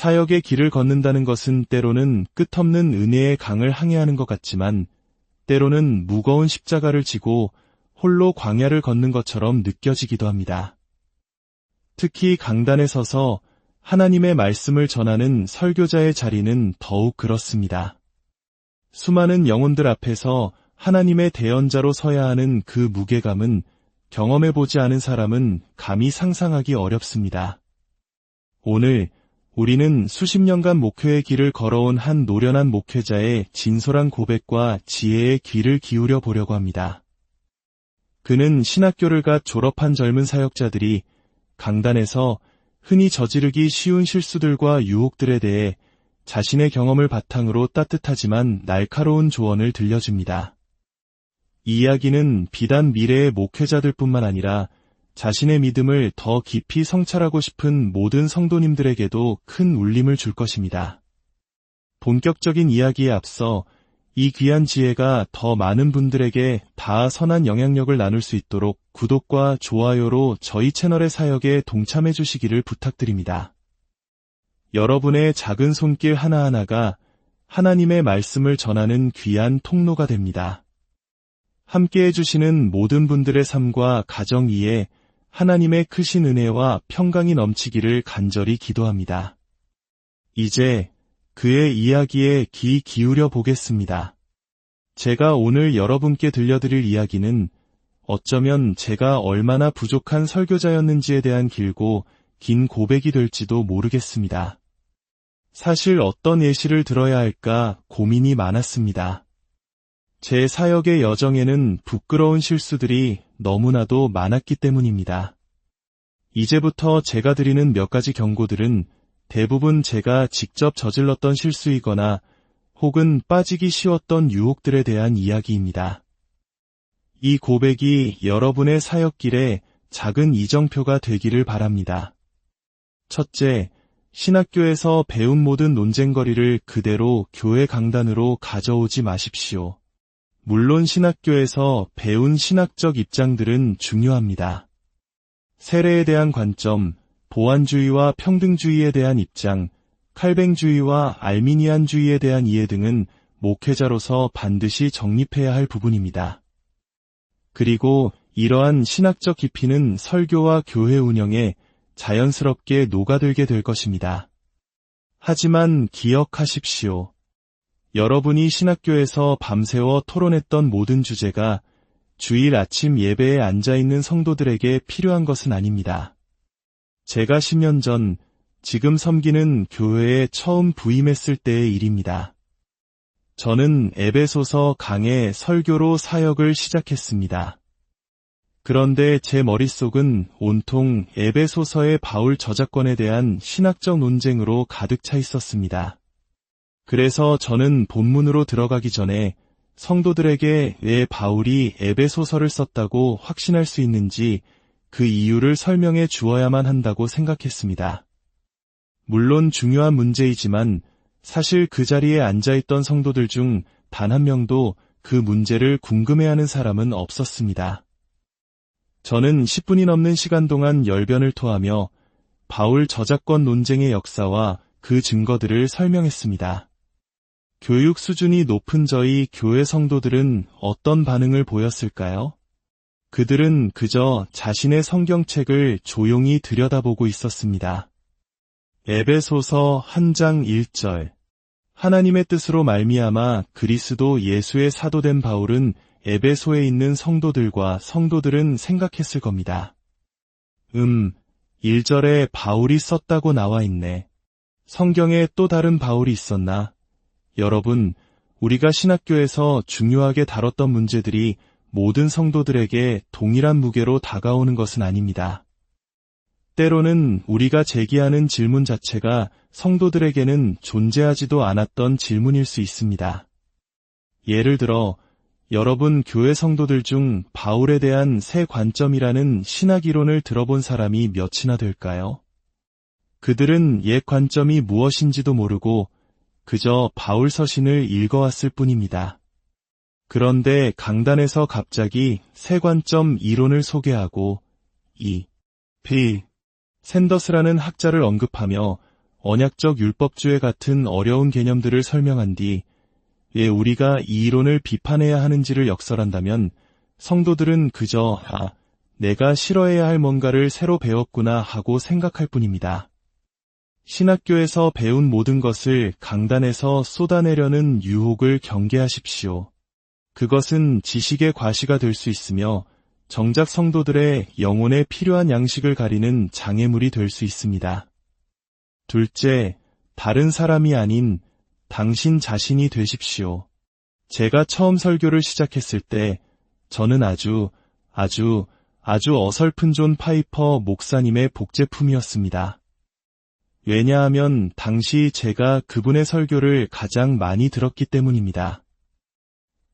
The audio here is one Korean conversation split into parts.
사역의 길을 걷는다는 것은 때로는 끝없는 은혜의 강을 항해하는 것 같지만 때로는 무거운 십자가를 지고 홀로 광야를 걷는 것처럼 느껴지기도 합니다. 특히 강단에 서서 하나님의 말씀을 전하는 설교자의 자리는 더욱 그렇습니다. 수많은 영혼들 앞에서 하나님의 대언자로 서야 하는 그 무게감은 경험해보지 않은 사람은 감히 상상하기 어렵습니다. 오늘 우리는 수십 년간 목회의 길을 걸어온 한 노련한 목회자의 진솔한 고백과 지혜의 귀를 기울여 보려고 합니다. 그는 신학교를 갓 졸업한 젊은 사역자들이 강단에서 흔히 저지르기 쉬운 실수들과 유혹들에 대해 자신의 경험을 바탕으로 따뜻하지만 날카로운 조언을 들려줍니다. 이 이야기는 비단 미래의 목회자들뿐만 아니라 자신의 믿음을 더 깊이 성찰하고 싶은 모든 성도님들에게도 큰 울림을 줄 것입니다. 본격적인 이야기에 앞서 이 귀한 지혜가 더 많은 분들에게 다 선한 영향력을 나눌 수 있도록 구독과 좋아요로 저희 채널의 사역에 동참해 주시기를 부탁드립니다. 여러분의 작은 손길 하나하나가 하나님의 말씀을 전하는 귀한 통로가 됩니다. 함께 해주시는 모든 분들의 삶과 가정 위에 하나님의 크신 은혜와 평강이 넘치기를 간절히 기도합니다. 이제 그의 이야기에 귀 기울여 보겠습니다. 제가 오늘 여러분께 들려드릴 이야기는 어쩌면 제가 얼마나 부족한 설교자였는지에 대한 길고 긴 고백이 될지도 모르겠습니다. 사실 어떤 예시를 들어야 할까 고민이 많았습니다. 제 사역의 여정에는 부끄러운 실수들이 너무나도 많았기 때문입니다. 이제부터 제가 드리는 몇 가지 경고들은 대부분 제가 직접 저질렀던 실수이거나 혹은 빠지기 쉬웠던 유혹들에 대한 이야기입니다. 이 고백이 여러분의 사역길에 작은 이정표가 되기를 바랍니다. 첫째, 신학교에서 배운 모든 논쟁거리를 그대로 교회 강단으로 가져오지 마십시오. 물론 신학교에서 배운 신학적 입장들은 중요합니다. 세례에 대한 관점, 보안주의와 평등주의에 대한 입장, 칼뱅주의와 알미니안주의에 대한 이해 등은 목회자로서 반드시 정립해야 할 부분입니다. 그리고 이러한 신학적 깊이는 설교와 교회 운영에 자연스럽게 녹아들게 될 것입니다. 하지만 기억하십시오. 여러분이 신학교에서 밤새워 토론했던 모든 주제가 주일 아침 예배에 앉아있는 성도들에게 필요한 것은 아닙니다. 제가 10년 전 지금 섬기는 교회에 처음 부임했을 때의 일입니다. 저는 에베소서 강의 설교로 사역을 시작했습니다. 그런데 제 머릿속은 온통 에베소서의 바울 저작권에 대한 신학적 논쟁으로 가득 차 있었습니다. 그래서 저는 본문으로 들어가기 전에 성도들에게 왜 바울이 에베소서를 썼다고 확신할 수 있는지 그 이유를 설명해 주어야만 한다고 생각했습니다. 물론 중요한 문제이지만 사실 그 자리에 앉아있던 성도들 중 단 한 명도 그 문제를 궁금해하는 사람은 없었습니다. 저는 10분이 넘는 시간 동안 열변을 토하며 바울 저작권 논쟁의 역사와 그 증거들을 설명했습니다. 교육 수준이 높은 저희 교회 성도들은 어떤 반응을 보였을까요? 그들은 그저 자신의 성경책을 조용히 들여다보고 있었습니다. 에베소서 한 장 1절 하나님의 뜻으로 말미암아 그리스도 예수의 사도된 바울은 에베소에 있는 성도들과 성도들은 생각했을 겁니다. 음, 1절에 바울이 썼다고 나와 있네. 성경에 또 다른 바울이 있었나? 여러분, 우리가 신학교에서 중요하게 다뤘던 문제들이 모든 성도들에게 동일한 무게로 다가오는 것은 아닙니다. 때로는 우리가 제기하는 질문 자체가 성도들에게는 존재하지도 않았던 질문일 수 있습니다. 예를 들어, 여러분 교회 성도들 중 바울에 대한 새 관점이라는 신학 이론을 들어본 사람이 몇이나 될까요? 그들은 옛 관점이 무엇인지도 모르고 그저 바울 서신을 읽어왔을 뿐입니다. 그런데 강단에서 갑자기 새 관점 이론을 소개하고 이비 샌더스라는 학자를 언급하며 언약적 율법주의 같은 어려운 개념들을 설명한 뒤, 왜 우리가 이 이론을 비판해야 하는지를 역설한다면 성도들은 그저 아, 내가 싫어해야 할 뭔가를 새로 배웠구나 하고 생각할 뿐입니다. 신학교에서 배운 모든 것을 강단에서 쏟아내려는 유혹을 경계하십시오. 그것은 지식의 과시가 될 수 있으며 정작 성도들의 영혼에 필요한 양식을 가리는 장애물이 될 수 있습니다. 둘째, 다른 사람이 아닌 당신 자신이 되십시오. 제가 처음 설교를 시작했을 때 저는 아주, 아주, 아주 어설픈 존 파이퍼 목사님의 복제품이었습니다. 왜냐하면 당시 제가 그분의 설교를 가장 많이 들었기 때문입니다.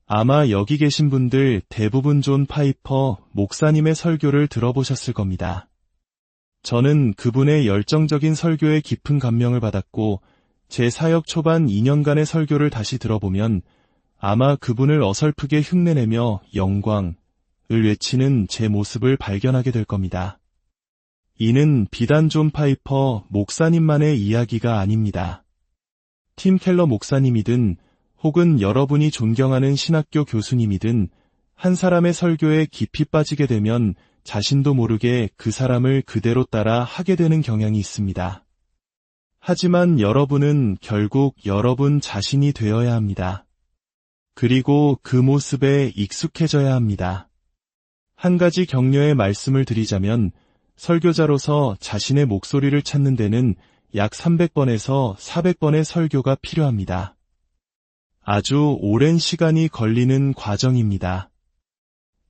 아마 여기 계신 분들 대부분 존 파이퍼 목사님의 설교를 들어보셨을 겁니다. 저는 그분의 열정적인 설교에 깊은 감명을 받았고 제 사역 초반 2년간의 설교를 다시 들어보면 아마 그분을 어설프게 흉내내며 영광을 외치는 제 모습을 발견하게 될 겁니다. 이는 비단 존 파이퍼 목사님만의 이야기가 아닙니다. 팀 켈러 목사님이든 혹은 여러분이 존경하는 신학교 교수님이든 한 사람의 설교에 깊이 빠지게 되면 자신도 모르게 그 사람을 그대로 따라 하게 되는 경향이 있습니다. 하지만 여러분은 결국 여러분 자신이 되어야 합니다. 그리고 그 모습에 익숙해져야 합니다. 한 가지 격려의 말씀을 드리자면 설교자로서 자신의 목소리를 찾는 데는 약 300번에서 400번의 설교가 필요합니다. 아주 오랜 시간이 걸리는 과정입니다.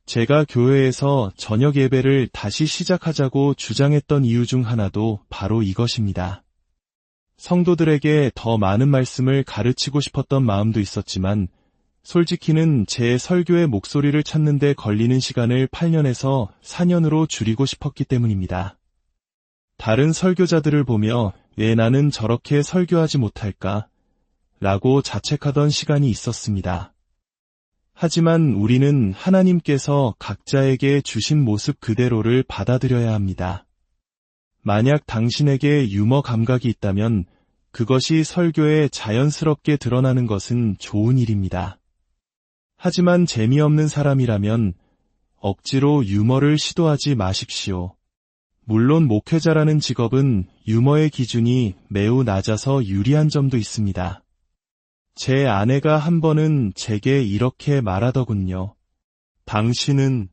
제가 교회에서 저녁 예배를 다시 시작하자고 주장했던 이유 중 하나도 바로 이것입니다. 성도들에게 더 많은 말씀을 가르치고 싶었던 마음도 있었지만 솔직히는 제 설교의 목소리를 찾는데 걸리는 시간을 8년에서 4년으로 줄이고 싶었기 때문입니다. 다른 설교자들을 보며 왜 나는 저렇게 설교하지 못할까? 라고 자책하던 시간이 있었습니다. 하지만 우리는 하나님께서 각자에게 주신 모습 그대로를 받아들여야 합니다. 만약 당신에게 유머 감각이 있다면 그것이 설교에 자연스럽게 드러나는 것은 좋은 일입니다. 하지만 재미없는 사람이라면 억지로 유머를 시도하지 마십시오. 물론 목회자라는 직업은 유머의 기준이 매우 낮아서 유리한 점도 있습니다. 제 아내가 한 번은 제게 이렇게 말하더군요. 당신은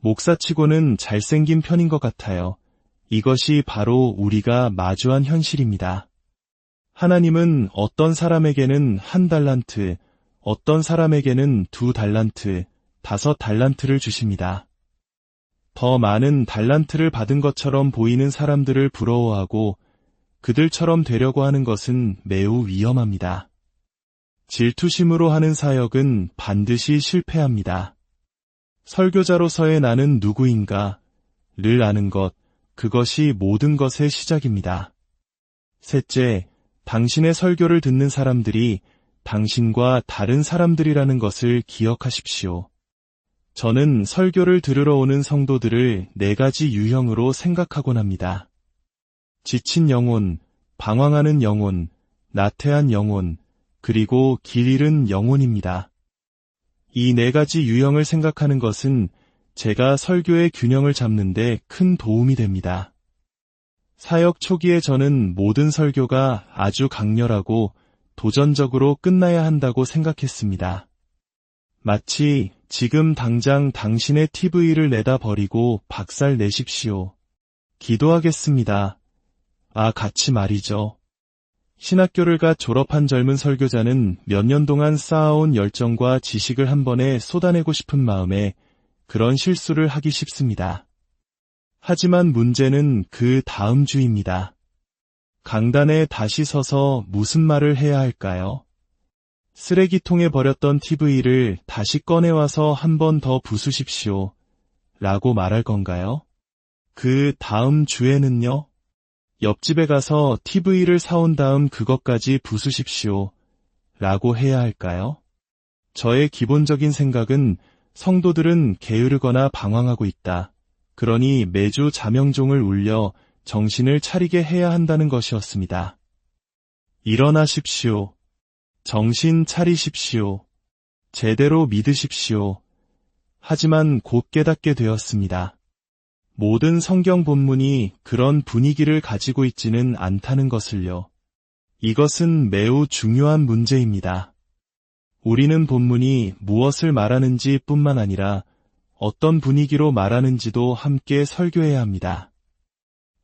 목사치고는 잘생긴 편인 것 같아요. 이것이 바로 우리가 마주한 현실입니다. 하나님은 어떤 사람에게는 한 달란트, 어떤 사람에게는 두 달란트, 다섯 달란트를 주십니다. 더 많은 달란트를 받은 것처럼 보이는 사람들을 부러워하고 그들처럼 되려고 하는 것은 매우 위험합니다. 질투심으로 하는 사역은 반드시 실패합니다. 설교자로서의 나는 누구인가 를 아는 것, 그것이 모든 것의 시작입니다. 셋째, 당신의 설교를 듣는 사람들이 당신과 다른 사람들이라는 것을 기억하십시오. 저는 설교를 들으러 오는 성도들을 네 가지 유형으로 생각하곤 합니다. 지친 영혼, 방황하는 영혼, 나태한 영혼, 그리고 길 잃은 영혼입니다. 이 네 가지 유형을 생각하는 것은 제가 설교의 균형을 잡는데 큰 도움이 됩니다. 사역 초기에 저는 모든 설교가 아주 강렬하고 도전적으로 끝나야 한다고 생각했습니다. 마치 지금 당장 당신의 TV를 내다 버리고 박살 내십시오. 기도하겠습니다. 아, 같이 말이죠. 신학교를 가 졸업한 젊은 설교자는 몇 년 동안 쌓아온 열정과 지식을 한 번에 쏟아내고 싶은 마음에 그런 실수를 하기 쉽습니다. 하지만 문제는 그 다음 주입니다. 강단에 다시 서서 무슨 말을 해야 할까요? 쓰레기통에 버렸던 TV를 다시 꺼내와서 한 번 더 부수십시오. 라고 말할 건가요? 그 다음 주에는요? 옆집에 가서 TV를 사온 다음 그것까지 부수십시오. 라고 해야 할까요? 저의 기본적인 생각은 성도들은 게으르거나 방황하고 있다. 그러니 매주 자명종을 울려 정신을 차리게 해야 한다는 것이었습니다. 일어나십시오. 정신 차리십시오. 제대로 믿으십시오. 하지만 곧 깨닫게 되었습니다. 모든 성경 본문이 그런 분위기를 가지고 있지는 않다는 것을요. 이것은 매우 중요한 문제입니다. 우리는 본문이 무엇을 말하는지 뿐만 아니라 어떤 분위기로 말하는지도 함께 설교해야 합니다.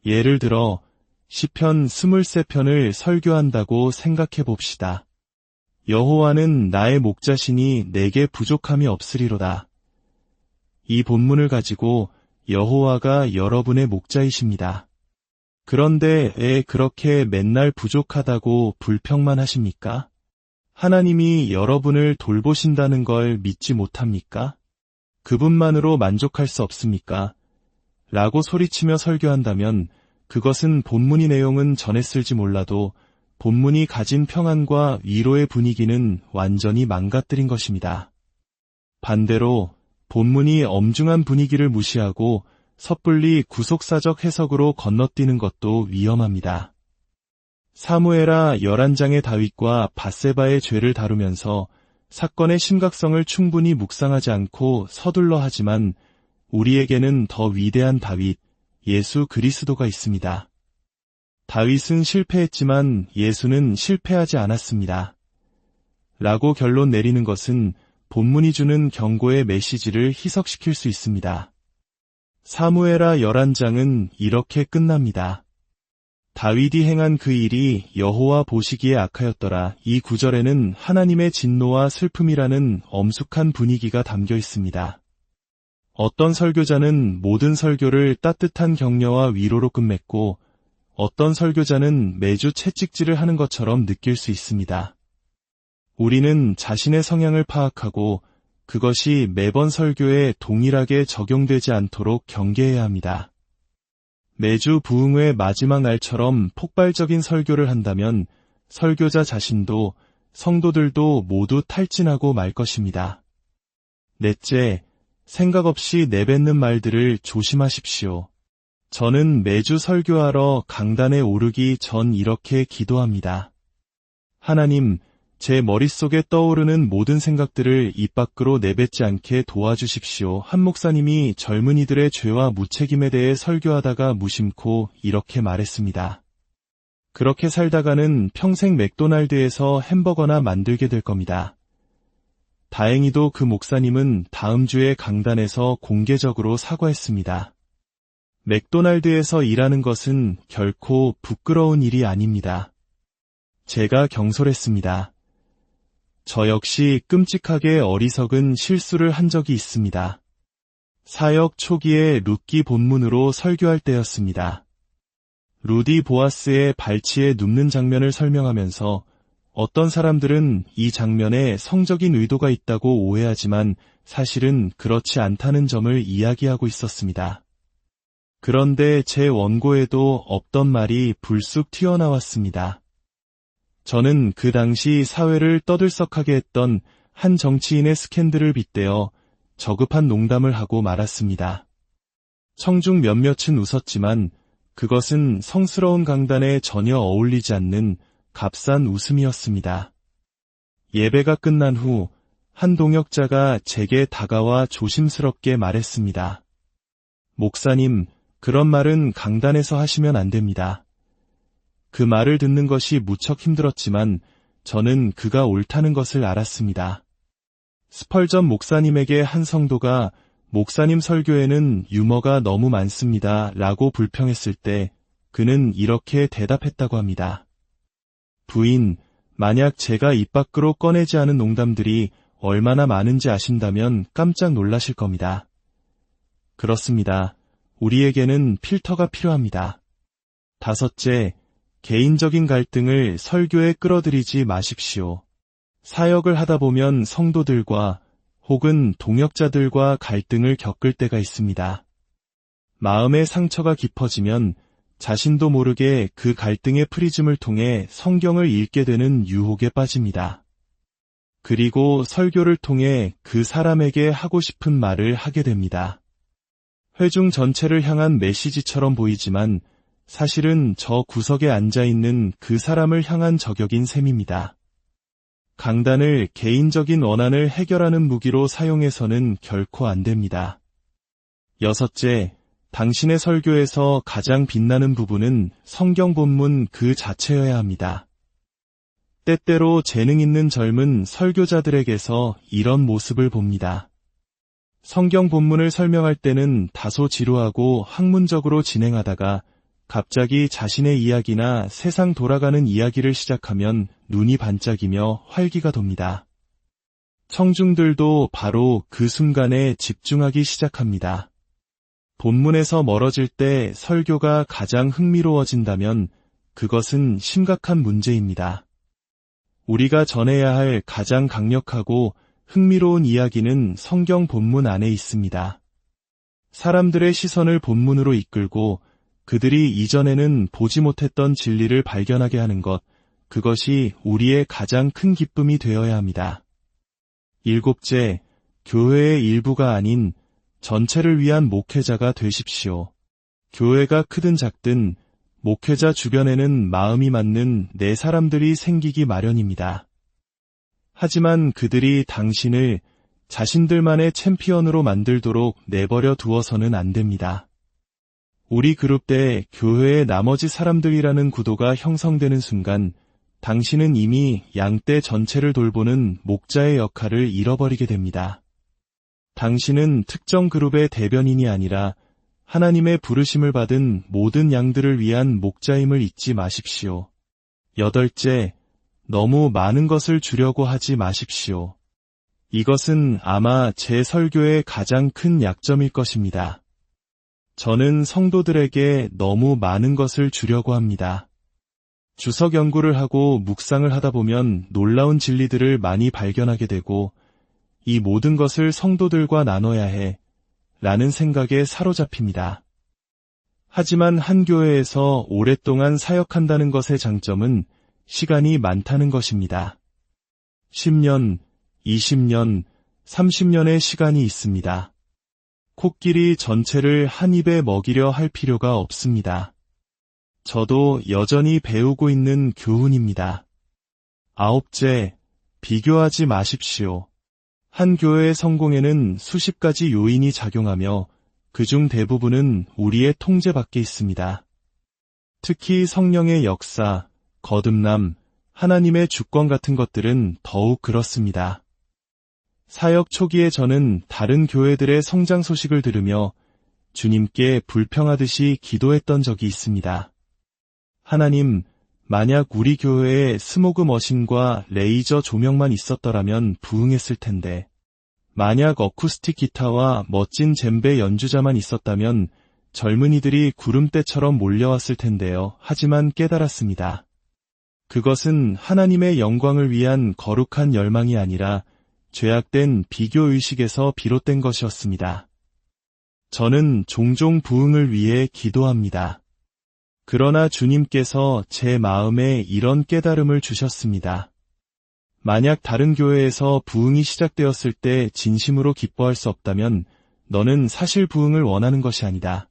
예를 들어 시편 23편을 설교한다고 생각해 봅시다. 여호와는 나의 목자신이 내게 부족함이 없으리로다. 이 본문을 가지고 여호와가 여러분의 목자이십니다. 그런데 왜 그렇게 맨날 부족하다고 불평만 하십니까? 하나님이 여러분을 돌보신다는 걸 믿지 못합니까? 그분만으로 만족할 수 없습니까? 라고 소리치며 설교한다면 그것은 본문의 내용은 전했을지 몰라도 본문이 가진 평안과 위로의 분위기는 완전히 망가뜨린 것입니다. 반대로 본문이 엄중한 분위기를 무시하고 섣불리 구속사적 해석으로 건너뛰는 것도 위험합니다. 사무에라 11장의 다윗과 바세바의 죄를 다루면서 사건의 심각성을 충분히 묵상하지 않고 서둘러 하지만 우리에게는 더 위대한 다윗, 예수 그리스도가 있습니다. 다윗은 실패했지만 예수는 실패하지 않았습니다. 라고 결론 내리는 것은 본문이 주는 경고의 메시지를 희석시킬 수 있습니다. 사무에라 11장은 이렇게 끝납니다. 다윗이 행한 그 일이 여호와 보시기에 악하였더라. 이 구절에는 하나님의 진노와 슬픔이라는 엄숙한 분위기가 담겨 있습니다. 어떤 설교자는 모든 설교를 따뜻한 격려와 위로로 끝맺고 어떤 설교자는 매주 채찍질을 하는 것처럼 느낄 수 있습니다. 우리는 자신의 성향을 파악하고 그것이 매번 설교에 동일하게 적용되지 않도록 경계해야 합니다. 매주 부흥회 마지막 날처럼 폭발적인 설교를 한다면 설교자 자신도 성도들도 모두 탈진하고 말 것입니다. 넷째, 생각 없이 내뱉는 말들을 조심하십시오. 저는 매주 설교하러 강단에 오르기 전 이렇게 기도합니다. 하나님, 제 머릿속에 떠오르는 모든 생각들을 입 밖으로 내뱉지 않게 도와주십시오. 한 목사님이 젊은이들의 죄와 무책임에 대해 설교하다가 무심코 이렇게 말했습니다. 그렇게 살다가는 평생 맥도날드에서 햄버거나 만들게 될 겁니다. 다행히도 그 목사님은 다음 주에 강단에서 공개적으로 사과했습니다. 맥도날드에서 일하는 것은 결코 부끄러운 일이 아닙니다. 제가 경솔했습니다. 저 역시 끔찍하게 어리석은 실수를 한 적이 있습니다. 사역 초기에 룻기 본문으로 설교할 때였습니다. 루디 보아스의 발치에 눕는 장면을 설명하면서 어떤 사람들은 이 장면에 성적인 의도가 있다고 오해하지만 사실은 그렇지 않다는 점을 이야기하고 있었습니다. 그런데 제 원고에도 없던 말이 불쑥 튀어나왔습니다. 저는 그 당시 사회를 떠들썩하게 했던 한 정치인의 스캔들을 빗대어 저급한 농담을 하고 말았습니다. 청중 몇몇은 웃었지만 그것은 성스러운 강단에 전혀 어울리지 않는 값싼 웃음이었습니다. 예배가 끝난 후 한 동역자가 제게 다가와 조심스럽게 말했습니다. 목사님, 그런 말은 강단에서 하시면 안 됩니다. 그 말을 듣는 것이 무척 힘들었지만 저는 그가 옳다는 것을 알았습니다. 스펄전 목사님에게 한 성도가 목사님 설교에는 유머가 너무 많습니다. 라고 불평했을 때 그는 이렇게 대답했다고 합니다. 부인, 만약 제가 입 밖으로 꺼내지 않은 농담들이 얼마나 많은지 아신다면 깜짝 놀라실 겁니다. 그렇습니다. 우리에게는 필터가 필요합니다. 다섯째, 개인적인 갈등을 설교에 끌어들이지 마십시오. 사역을 하다 보면 성도들과 혹은 동역자들과 갈등을 겪을 때가 있습니다. 마음의 상처가 깊어지면 자신도 모르게 그 갈등의 프리즘을 통해 성경을 읽게 되는 유혹에 빠집니다. 그리고 설교를 통해 그 사람에게 하고 싶은 말을 하게 됩니다. 회중 전체를 향한 메시지처럼 보이지만 사실은 저 구석에 앉아 있는 그 사람을 향한 저격인 셈입니다. 강단을 개인적인 원한을 해결하는 무기로 사용해서는 결코 안 됩니다. 여섯째, 당신의 설교에서 가장 빛나는 부분은 성경 본문 그 자체여야 합니다. 때때로 재능 있는 젊은 설교자들에게서 이런 모습을 봅니다. 성경 본문을 설명할 때는 다소 지루하고 학문적으로 진행하다가 갑자기 자신의 이야기나 세상 돌아가는 이야기를 시작하면 눈이 반짝이며 활기가 돕니다. 청중들도 바로 그 순간에 집중하기 시작합니다. 본문에서 멀어질 때 설교가 가장 흥미로워진다면 그것은 심각한 문제입니다. 우리가 전해야 할 가장 강력하고 흥미로운 이야기는 성경 본문 안에 있습니다. 사람들의 시선을 본문으로 이끌고 그들이 이전에는 보지 못했던 진리를 발견하게 하는 것, 그것이 우리의 가장 큰 기쁨이 되어야 합니다. 일곱째, 교회의 일부가 아닌 전체를 위한 목회자가 되십시오. 교회가 크든 작든 목회자 주변에는 마음이 맞는 네 사람들이 생기기 마련입니다. 하지만 그들이 당신을 자신들만의 챔피언으로 만들도록 내버려 두어서는 안 됩니다. 우리 그룹 때 교회의 나머지 사람들이라는 구도가 형성되는 순간 당신은 이미 양떼 전체를 돌보는 목자의 역할을 잃어버리게 됩니다. 당신은 특정 그룹의 대변인이 아니라 하나님의 부르심을 받은 모든 양들을 위한 목자임을 잊지 마십시오. 여덟째, 너무 많은 것을 주려고 하지 마십시오. 이것은 아마 제 설교의 가장 큰 약점일 것입니다. 저는 성도들에게 너무 많은 것을 주려고 합니다. 주석 연구를 하고 묵상을 하다 보면 놀라운 진리들을 많이 발견하게 되고 이 모든 것을 성도들과 나눠야 해 라는 생각에 사로잡힙니다. 하지만 한 교회에서 오랫동안 사역한다는 것의 장점은 시간이 많다는 것입니다. 10년, 20년, 30년의 시간이 있습니다. 코끼리 전체를 한 입에 먹이려 할 필요가 없습니다. 저도 여전히 배우고 있는 교훈입니다. 아홉째, 비교하지 마십시오. 한 교회의 성공에는 수십 가지 요인이 작용하며 그중 대부분은 우리의 통제 밖에 있습니다. 특히 성령의 역사, 거듭남, 하나님의 주권 같은 것들은 더욱 그렇습니다. 사역 초기에 저는 다른 교회들의 성장 소식을 들으며 주님께 불평하듯이 기도했던 적이 있습니다. 하나님, 만약 우리 교회에 스모그 머신과 레이저 조명만 있었더라면 부응했을 텐데, 만약 어쿠스틱 기타와 멋진 젬베 연주자만 있었다면 젊은이들이 구름대처럼 몰려왔을 텐데요. 하지만 깨달았습니다. 그것은 하나님의 영광을 위한 거룩한 열망이 아니라 죄악된 비교의식에서 비롯된 것이었습니다. 저는 종종 부흥을 위해 기도합니다. 그러나 주님께서 제 마음에 이런 깨달음을 주셨습니다. 만약 다른 교회에서 부흥이 시작되었을 때 진심으로 기뻐할 수 없다면 너는 사실 부흥을 원하는 것이 아니다.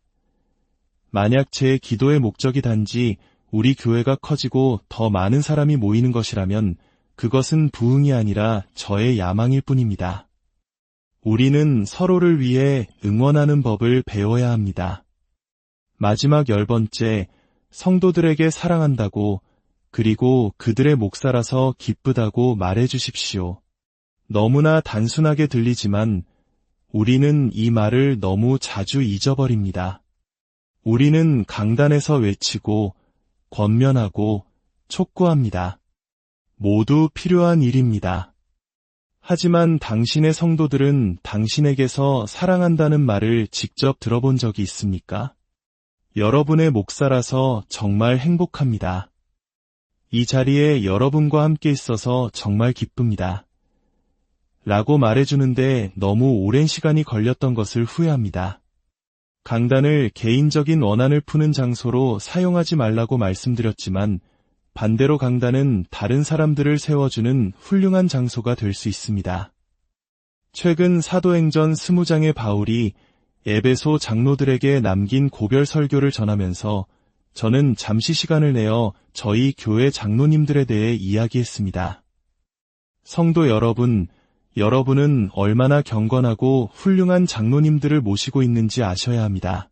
만약 제 기도의 목적이 단지 우리 교회가 커지고 더 많은 사람이 모이는 것이라면 그것은 부흥이 아니라 저의 야망일 뿐입니다. 우리는 서로를 위해 응원하는 법을 배워야 합니다. 마지막 열 번째, 성도들에게 사랑한다고 그리고 그들의 목사라서 기쁘다고 말해 주십시오. 너무나 단순하게 들리지만 우리는 이 말을 너무 자주 잊어버립니다. 우리는 강단에서 외치고 권면하고 촉구합니다. 모두 필요한 일입니다. 하지만 당신의 성도들은 당신에게서 사랑한다는 말을 직접 들어본 적이 있습니까? 여러분의 목사라서 정말 행복합니다. 이 자리에 여러분과 함께 있어서 정말 기쁩니다. 라고 말해주는데 너무 오랜 시간이 걸렸던 것을 후회합니다. 강단을 개인적인 원한을 푸는 장소로 사용하지 말라고 말씀드렸지만 반대로 강단은 다른 사람들을 세워주는 훌륭한 장소가 될 수 있습니다. 최근 사도행전 20장의 바울이 에베소 장로들에게 남긴 고별 설교를 전하면서 저는 잠시 시간을 내어 저희 교회 장로님들에 대해 이야기했습니다. 성도 여러분, 여러분은 얼마나 경건하고 훌륭한 장로님들을 모시고 있는지 아셔야 합니다.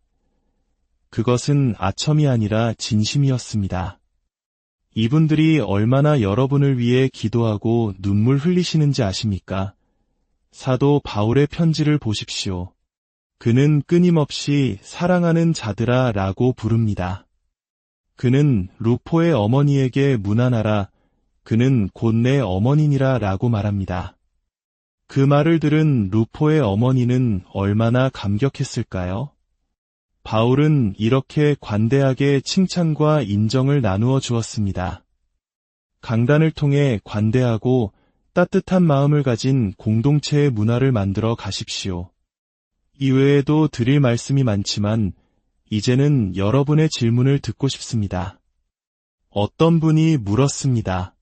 그것은 아첨이 아니라 진심이었습니다. 이분들이 얼마나 여러분을 위해 기도하고 눈물 흘리시는지 아십니까? 사도 바울의 편지를 보십시오. 그는 끊임없이 사랑하는 자들아 라고 부릅니다. 그는 루포의 어머니에게 문안하라. 그는 곧 내 어머니니라 라고 말합니다. 그 말을 들은 루포의 어머니는 얼마나 감격했을까요? 바울은 이렇게 관대하게 칭찬과 인정을 나누어 주었습니다. 강단을 통해 관대하고 따뜻한 마음을 가진 공동체의 문화를 만들어 가십시오. 이외에도 드릴 말씀이 많지만 이제는 여러분의 질문을 듣고 싶습니다. 어떤 분이 물었습니다.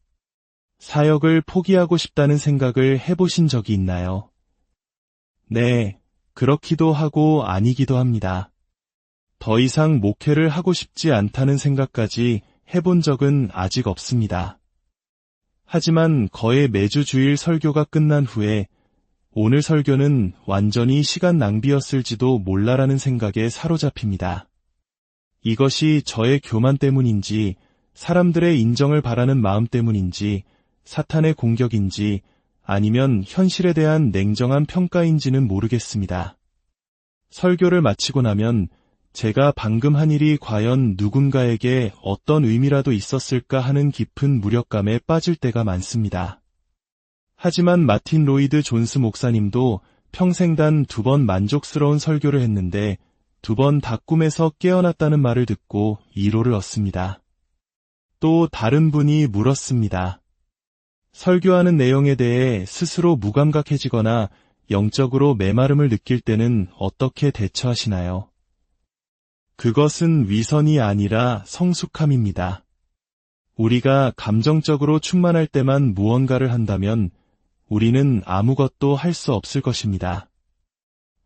사역을 포기하고 싶다는 생각을 해보신 적이 있나요? 네, 그렇기도 하고 아니기도 합니다. 더 이상 목회를 하고 싶지 않다는 생각까지 해본 적은 아직 없습니다. 하지만 거의 매주 주일 설교가 끝난 후에 오늘 설교는 완전히 시간 낭비였을지도 몰라라는 생각에 사로잡힙니다. 이것이 저의 교만 때문인지 사람들의 인정을 바라는 마음 때문인지 사탄의 공격인지 아니면 현실에 대한 냉정한 평가인지는 모르겠습니다. 설교를 마치고 나면 제가 방금 한 일이 과연 누군가에게 어떤 의미라도 있었을까 하는 깊은 무력감에 빠질 때가 많습니다. 하지만 마틴 로이드 존스 목사님도 평생 단 두 번 만족스러운 설교를 했는데 두번다 꿈에서 깨어났다는 말을 듣고 이로를 얻습니다. 또 다른 분이 물었습니다. 설교하는 내용에 대해 스스로 무감각해지거나 영적으로 메마름을 느낄 때는 어떻게 대처하시나요? 그것은 위선이 아니라 성숙함입니다. 우리가 감정적으로 충만할 때만 무언가를 한다면 우리는 아무것도 할 수 없을 것입니다.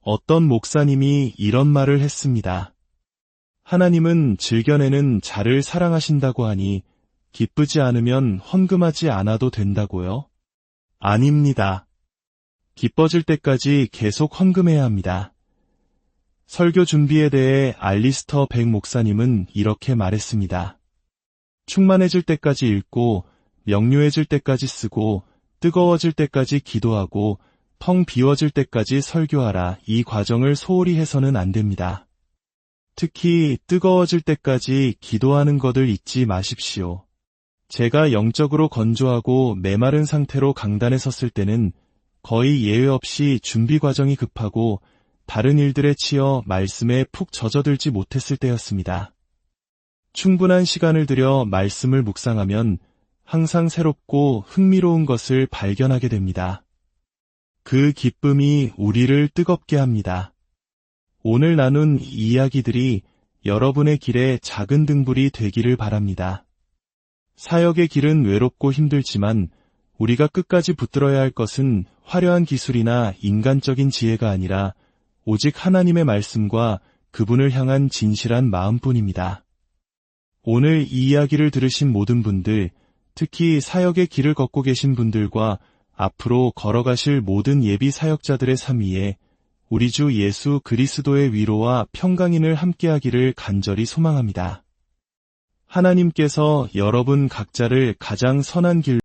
어떤 목사님이 이런 말을 했습니다. 하나님은 즐겨내는 자를 사랑하신다고 하니 기쁘지 않으면 헌금하지 않아도 된다고요? 아닙니다. 기뻐질 때까지 계속 헌금해야 합니다. 설교 준비에 대해 알리스터 백 목사님은 이렇게 말했습니다. 충만해질 때까지 읽고 명료해질 때까지 쓰고 뜨거워질 때까지 기도하고 텅 비워질 때까지 설교하라 이 과정을 소홀히 해서는 안 됩니다. 특히 뜨거워질 때까지 기도하는 것을 잊지 마십시오. 제가 영적으로 건조하고 메마른 상태로 강단에 섰을 때는 거의 예외 없이 준비 과정이 급하고 다른 일들에 치여 말씀에 푹 젖어들지 못했을 때였습니다. 충분한 시간을 들여 말씀을 묵상하면 항상 새롭고 흥미로운 것을 발견하게 됩니다. 그 기쁨이 우리를 뜨겁게 합니다. 오늘 나눈 이야기들이 여러분의 길에 작은 등불이 되기를 바랍니다. 사역의 길은 외롭고 힘들지만 우리가 끝까지 붙들어야 할 것은 화려한 기술이나 인간적인 지혜가 아니라 오직 하나님의 말씀과 그분을 향한 진실한 마음뿐입니다. 오늘 이 이야기를 들으신 모든 분들, 특히 사역의 길을 걷고 계신 분들과 앞으로 걸어가실 모든 예비 사역자들의 삶 위에 우리 주 예수 그리스도의 위로와 평강인을 함께하기를 간절히 소망합니다. 하나님께서 여러분 각자를 가장 선한 길